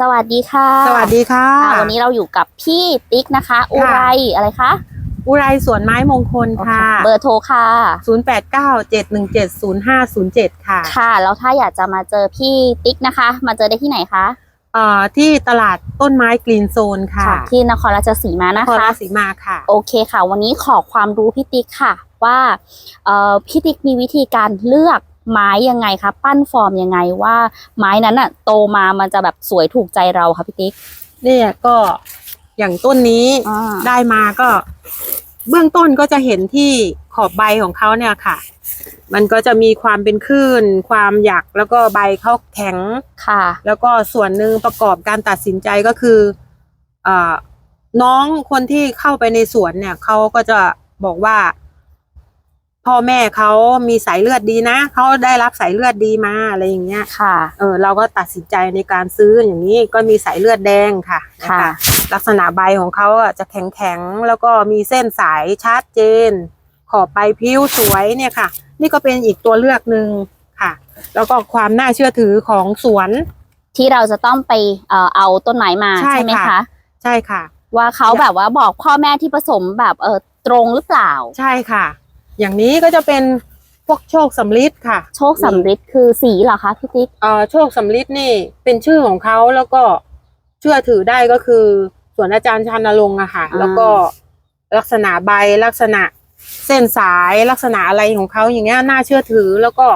สวัสดีค่ะสวัสดีค่ะอ่าวันนี้เราอยู่กับพี่ติ๊กนะคะ อุไรอะไรคะ อุไรสวนไม้มงคลค่ะ เบอร์โทรค่ะ 0897170507 ค่ะ ค่ะ แล้วถ้าอยากจะมาเจอพี่ติ๊กนะคะ มาเจอได้ที่ไหนคะเอ่อที่ตลาดต้นไม้กรีนโซนค่ะ ที่นครราชสีมานะนครคะราชสีมาค่ะ โอเคค่ะ วันนี้ขอความรู้พี่ติ๊กค่ะ ว่าเอ่อพี่ติ๊กมีวิธีการเลือก ไม้ยังไงคะปั้นฟอร์มยังไงว่า ไม้นั้นอะโตมามันจะแบบสวยถูกใจเราค่ะพี่ติ๊กเนี่ยก็อย่างต้นนี้อ่า ได้มาก็ เบื้องต้นก็จะเห็นที่ขอบใบของเขาเนี่ยค่ะ มันก็จะมีความเป็นคลื่น ความหยักแล้วก็ใบเขาแข็ง ค่ะ แล้วก็ส่วนหนึ่งประกอบการตัดสินใจก็คือเออน้องคนที่เข้าไปในสวนเนี่ยเขาก็จะบอกว่า พ่อแม่เขามีสายเลือดดีนะเขาได้รับสายเลือดดีมาอะไรอย่างเงี้ยค่ะ เออเราก็ตัดสินใจในการซื้ออย่างนี้ก็มีสายเลือดแดงค่ะนค่ะ ลักษณะใบของเขาอะจะแข็งแข็งๆแล้วก็มีเส้นสายชัดเจน ขอบใบพิ้วสวยเนี่ยค่ะ นี่ก็เป็นอีกตัวเลือกหนึ่งค่ะ แล้วก็ความน่าเชื่อถือของสวน ที่เราจะต้องไปเอ่อเอาต้นไม้มาใช่ใช่ไหมค่ะคะใช่ค่ะ ว่าเขาแบบว่าบอกพ่อแม่ที่ผสมแบบเออตรงหรือเปล่า ใช่ค่ะ อย่างนี้ก็จะเป็นพวกโชคสำลิดค่ะ โชคสำริดคือสีเหรอคะพี่ติ๊กเอ่อโชคสำลิดนี่เป็นชื่อของเขาแล้วก็เชื่อถือได้ก็คือส่วนอาจารย์ชันรงค์อะค่ะอ่าแล้วก็ลักษณะใบลักษณะเส้นสายลักษณะอะไรของเขาอย่างเงี้ยน่าเชื่อถือแล้วก็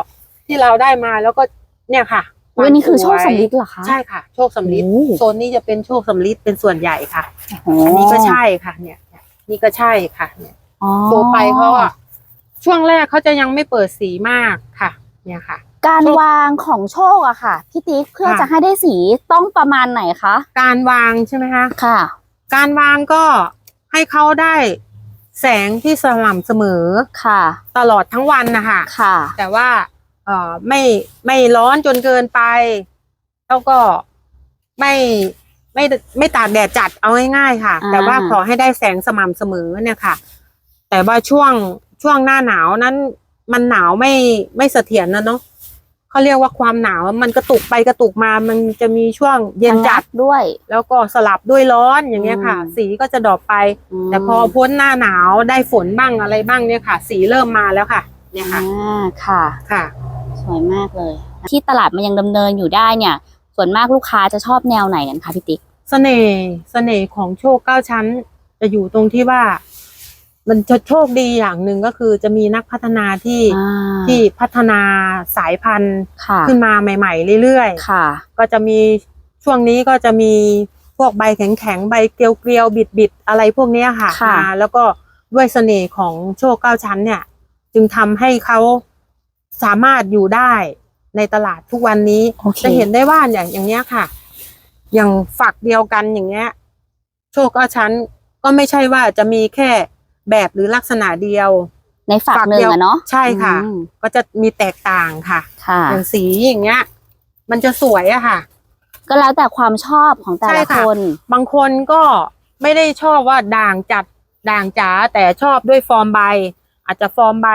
ที่เราได้มาแล้วก็เนี่ยค่ะอุ้ยนี่คือโชความสำริดเหรอคะใช่ค่ะโชคสำลิดโอ้โซนนี้จะเป็นโชคสำลิดเป็นส่วนใหญ่ค่ะโอ้อันนี้ก็ใช่ค่ะเนี่ยเนี่ย นี่ก็ใช่ค่ะ เนี่ยอ๋อโตไปเขาอะ ช่วงแรกเขาจะยังไม่เปิดสีมากค่ะ เนี่ยค่ะ การโชควางของโชคอะค่ะพี่ติ๊กเพื่อค่ะจะให้ได้สีต้องประมาณไหนคะการวางใช่ไหมคะค่ะ การวางก็ให้เขาได้แสงที่สม่ำเสมอค่ะ ตลอดทั้งวันนะคะค่ะ แต่ว่าเอ่อไม่ไม่ร้อนจนเกินไป แล้วก็ไม่ไม่ไม่ตากแดดจัดเอาง่ายๆค่ะอ่าแต่ว่าขอให้ได้แสงสม่ำเสมอเนี่ยค่ะ แต่ว่าช่วง ช่วงหน้าหนาวนั้น มันหนาวไม่ไม่เสถียรนะเนาะเขาเรียกว่าความหนาวมันกระตุกไปกระตุกมามันจะมีช่วงเย็นจัดด้วย แล้วก็สลับด้วยร้อนอย่างเงี้ยค่ะอืมสีก็จะดรอปไปมแต่พอพ้นหน้าหนาวได้ฝนบ้างอะไรบ้างเนี่ยค่ะ สีเริ่มมาแล้วค่ะ เนี่ยค่ะอ่าค่ะค่ะ สวยมากเลย ที่ตลาดมันยังดำเนินอยู่ได้เนี่ย ส่วนมากลูกค้าจะชอบแนวไหนกันคะพี่ติ๊กเสน่ห์เสน่ห์ของโชคเก้าชั้น จะอยู่ตรงที่ว่า มันจะโชคดีอย่างหนึ่งก็คือจะมีนักพัฒนาที่อ่า ที่พัฒนาสายพันธุ์ค่ะ ขึ้นมาใหม่ ๆ เรื่อยค่ะ ๆ ก็จะมีช่วงนี้ก็จะมีพวกใบแข็งๆใบเกลียวๆบิดๆอะไรพวกเนี้ยค่ะค่ะ มาแล้วก็ด้วยเสน่ห์ของโชคเก้าชั้นเนี่ย จึงทำให้เขาสามารถอยู่ได้ในตลาดทุกวันนี้ โอเค จะเห็นได้ว่าอย่างอย่างเนี้ยค่ะ อย่างฝักเดียวกันอย่างเงี้ย โชคเก้าชั้นก็ไม่ใช่ว่าจะมีแค่ แบบหรือลักษณะเดียว ในฝักหนึ่งอะเนาะใช่ค่ะ อืมก็จะมีแตกต่างค่ะค่ะ อย่างสีอย่างเงี้ย มันจะสวยอะค่ะ ก็แล้วแต่ความชอบของแต่ใช่ละค่ะ คน บางคนก็ไม่ได้ชอบว่าด่างจัดด่างจ๋าแต่ชอบด้วยฟอร์มใบ อาจจะฟอร์มใบ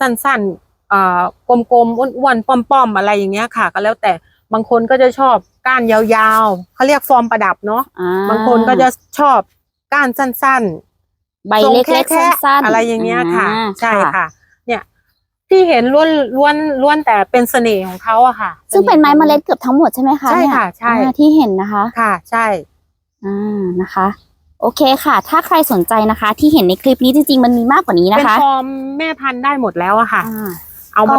สั้นๆเอ่อกลมๆอ้วนๆป้อมๆอะไรอย่างเงี้ยค่ะ ก็แล้วแต่บางคนก็จะชอบก้านยาวๆเขาเรียกฟอร์มประดับเนาะอ่บางคนก็จะชอบก้านสั้น ใบๆทรงเล็กๆแคะสั้นๆๆอะไรอย่างเงี้ยค่ะอ่าใช่ค่ะ เนี่ยที่เห็นล้วนล้วนล้วนแต่เป็นเสน่ห์ของเขาอะค่ะ ซึ่งเป็นไม้เมล็ดเกือบทั้งหมดใช่ไหมคะใช่เนี่ยค่ะใช่อ่าที่เห็นนะคะค่ะใช่อ่านะคะ โอเคค่ะ ถ้าใครสนใจนะคะ ที่เห็นในคลิปนี้จริง ๆ มันมีมากกว่านี้นะเป็นคะฟอร์มแม่พันธุ์ได้หมดแล้วอะค่ะอ่าเอามาก็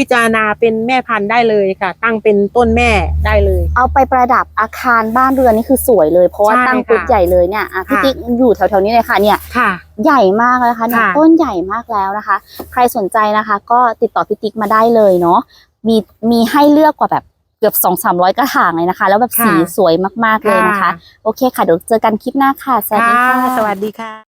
พิจารณาเป็นแม่พันธุ์ได้เลยค่ะ ตั้งเป็นต้นแม่ได้เลย เอาไปประดับอาคารบ้านเรือนนี่คือสวยเลย เพราะว่าใช่ตั้งปุ๊บค่ะใหญ่เลยเนี่ยอะพี่ค่ะ ติ๊กอยู่แถวๆนี้เลยค่ะเนี่ย ค่ะ ใหญ่มากเลยค่ะเนี่ยค่ะ ต้นใหญ่มากแล้วนะคะ ใครสนใจนะคะ ก็ติดต่อพี่ติ๊กมาได้เลยเนาะมีมีให้เลือกกว่าแบบเกือบสองสามร้อยกระถางเลยนะคะ แล้วแบบสีค่ะสวยมากๆเลยนะคะ โอเคค่ะเดี๋ยวเจอกันคลิปหน้าค่ะสวัสดีค่ะ สวัสดีค่ะ